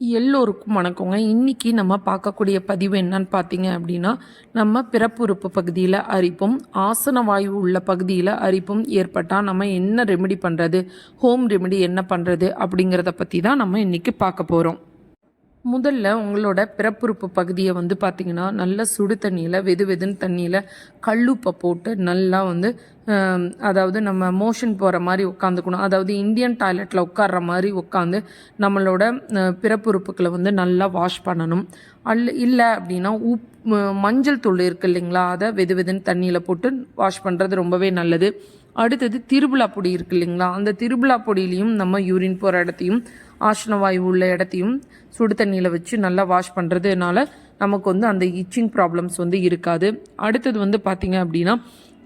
எல்லோருக்கும் வணக்கங்க. இன்றைக்கி நம்ம பார்க்கக்கூடிய பதிவு என்னன்னு பார்த்தீங்க அப்படின்னா நம்ம பிறப்புறுப்பு பகுதியில் அரிப்பும் ஆசன வாயு உள்ள பகுதியில் அரிப்பும் ஏற்பட்டால் நம்ம என்ன ரெமெடி பண்ணுறது ஹோம் ரெமெடி என்ன பண்ணுறது அப்படிங்கிறத பற்றி தான் நம்ம இன்றைக்கி பார்க்க போகிறோம் முதல்ல உங்களோட பிறப்புறுப்பு பகுதியை வந்து பார்த்தீங்கன்னா நல்ல சுடு தண்ணியில் வெது வெதுன்னு தண்ணியில் கல்லுப்பை போட்டு நல்லா வந்து அதாவது நம்ம மோஷன் போகிற மாதிரி உட்காந்துக்கணும். அதாவது இந்தியன் டாய்லெட்டில் உட்கார்ற மாதிரி உட்காந்து நம்மளோட பிறப்புறுப்புக்களை பிறப்புறுப்புகளை வந்து நல்லா வாஷ் பண்ணணும். அல்ல இல்லை அப்படின்னா உப் மஞ்சள் தூள் இருக்கு இல்லைங்களா? அதை வெது வெதுன்னு தண்ணியில் போட்டு வாஷ் பண்ணுறது ரொம்பவே நல்லது. அடுத்தது திருவிழா பொடி இருக்கு இல்லைங்களா? அந்த திருவிழா பொடியிலையும் நம்ம யூரின் போகிற இடத்தையும் ஆஷ்ணவாயு உள்ள இடத்தையும் சுடு தண்ணியில் வச்சு நல்லா வாஷ் பண்ணுறதுனால நமக்கு வந்து அந்த இச்சிங் ப்ராப்ளம்ஸ் வந்து இருக்காது. அடுத்தது வந்து பார்த்திங்க அப்படின்னா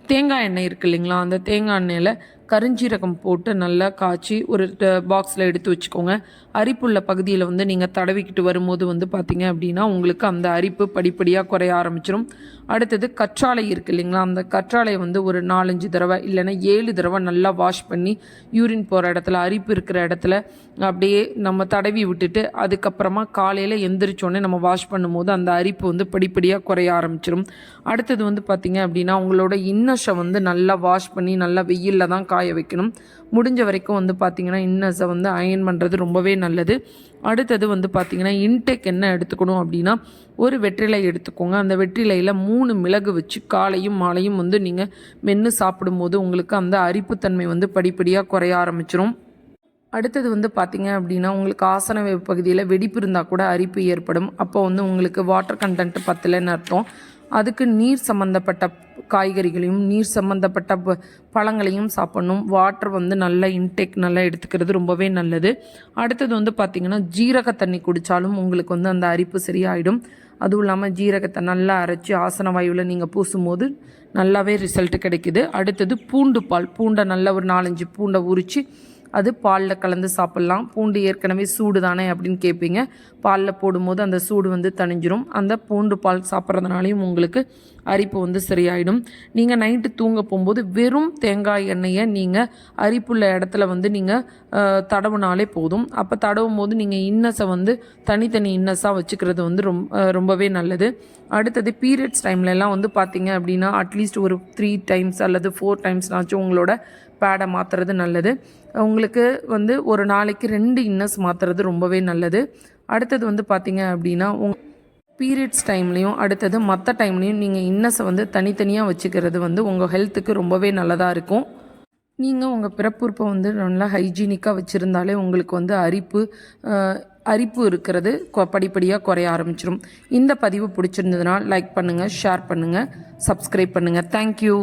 தேங்காய் எண்ணெய் இருக்கு இல்லைங்களா? அந்த தேங்காய் எண்ணெயில் கருஞ்சீரகம் போட்டு நல்லா காய்ச்சி ஒரு பாக்ஸில் எடுத்து வச்சுக்கோங்க. அரிப்புள்ள பகுதியில் வந்து நீங்கள் தடவிக்கிட்டு வரும்போது வந்து பார்த்தீங்க அப்படின்னா உங்களுக்கு அந்த அரிப்பு படிப்படியாக குறைய ஆரம்பிச்சிடும் அடுத்தது கற்றாழை இருக்குது இல்லைங்களா? அந்த கற்றாழையை வந்து ஒரு நாலஞ்சு தடவை இல்லைன்னா ஏழு தடவை நல்லா வாஷ் பண்ணி யூரின் போகிற இடத்துல அரிப்பு இருக்கிற இடத்துல அப்படியே நம்ம தடவி விட்டுட்டு அதுக்கப்புறமா காலையில் எந்திரிச்சோடனே நம்ம வாஷ் பண்ணும்போது அந்த அரிப்பு வந்து படிப்படியாக குறைய ஆரம்பிச்சிடும் அடுத்தது வந்து பார்த்திங்க அப்படின்னா உங்களோட இன்னர்ஸை வந்து நல்லா வாஷ் பண்ணி நல்லா வெயிலில் தான் காய வைக்கணும். முடிஞ்ச வரைக்கும் வந்து பார்த்திங்கன்னா இன்னர்ஸை வந்து அயன் பண்ணுறது ரொம்பவே நல்லது. அடுத்தது வந்து பார்த்திங்கன்னா இன்டேக் என்ன எடுத்துக்கணும் அப்படின்னா ஒரு வெற்றிலை எடுத்துக்கோங்க. அந்த வெற்றிலையில் மூணு மிளகு வச்சு காலையும் மாலையும் வந்து நீங்கள் மென்று சாப்பிடும்போது உங்களுக்கு அந்த அரிப்புத்தன்மை வந்து படிப்படியாக குறைய ஆரம்பிச்சிரும். அடுத்தது வந்து பார்த்திங்க அப்படின்னா உங்களுக்கு ஆசன பகுதியில் வெடிப்பு இருந்தால் கூட அரிப்பு ஏற்படும். அப்போ வந்து உங்களுக்கு வாட்டர் கண்டென்ட் பத்தலைன்னு அர்த்தம். அதுக்கு நீர் சம்மந்தப்பட்ட காய்கறிகளையும் நீர் சம்மந்தப்பட்ட ப- பழங்களையும் சாப்பிடணும். வாட்டர் வந்து நல்லா இன்டேக் நல்லா எடுத்துக்கிறது ரொம்பவே நல்லது. அடுத்தது வந்து பார்த்திங்கன்னா ஜீரக தண்ணி குடித்தாலும் உங்களுக்கு வந்து அந்த அரிப்பு சரியாயிடும். அதுவும் இல்லாமல் ஜீரகத்தை நல்லா அரைச்சி ஆசன வாயுவில் நீங்கள் பூசும்போது நல்லாவே ரிசல்ட் கிடைக்குது. அடுத்தது பூண்டு பால். பூண்டை நல்ல ஒரு நாலஞ்சு பூண்டை உரித்து அது பாலில் கலந்து சாப்பிட்லாம். பூண்டு ஏற்கனவே சூடு தானே அப்படின்னு கேட்பீங்க பாலில் போடும்போது அந்த சூடு வந்து தணிஞ்சிரும். அந்த பூண்டு பால் சாப்பிட்றதுனாலையும் உங்களுக்கு அரிப்பு வந்து சரியாயிடும். நீங்கள் நைட்டு தூங்க போகும்போது வெறும் தேங்காய் எண்ணெயை நீங்கள் அரிப்புள்ள இடத்துல வந்து நீங்கள் தடவுனாலே போதும். அப்போ தடவும் போது நீங்கள் இன்னஸை வந்து தனித்தனி இன்னஸாக வச்சுக்கிறது வந்து ரொம் ரொம்பவே நல்லது. அடுத்தது பீரியட்ஸ் டைம்லலாம் வந்து பார்த்தீங்க அப்படின்னா அட்லீஸ்ட் ஒரு த்ரீ டைம்ஸ் அல்லது ஃபோர் டைம்ஸ்னாச்சும் உங்களோட பேடை மாற்றுறது நல்லது. உங்களுக்கு வந்து ஒரு நாளைக்கு ரெண்டு இன்னஸ் மாற்றுறது ரொம்பவே நல்லது. அடுத்தது வந்து பார்த்தீங்க அப்படின்னா உங் பீரியட்ஸ் டைம்லேயும் அடுத்தது மற்ற டைம்லேயும் நீங்கள் இன்னஸை வந்து தனித்தனியாக வச்சுக்கிறது வந்து உங்கள் ஹெல்த்துக்கு ரொம்பவே நல்லதாக இருக்கும். நீங்கள் உங்கள் பிறப்புறுப்பை வந்து நல்லா ஹைஜீனிக்காக வச்சுருந்தாலே உங்களுக்கு வந்து அரிப்பு அரிப்பு இருக்கிறது கொ- படிப்படியாக குறைய ஆரம்பிச்சிடும் இந்த பதிவு பிடிச்சிருந்ததுனால் லைக் பண்ணுங்கள் ஷேர் பண்ணுங்கள் சப்ஸ்கிரைப் பண்ணுங்கள் தேங்க்யூ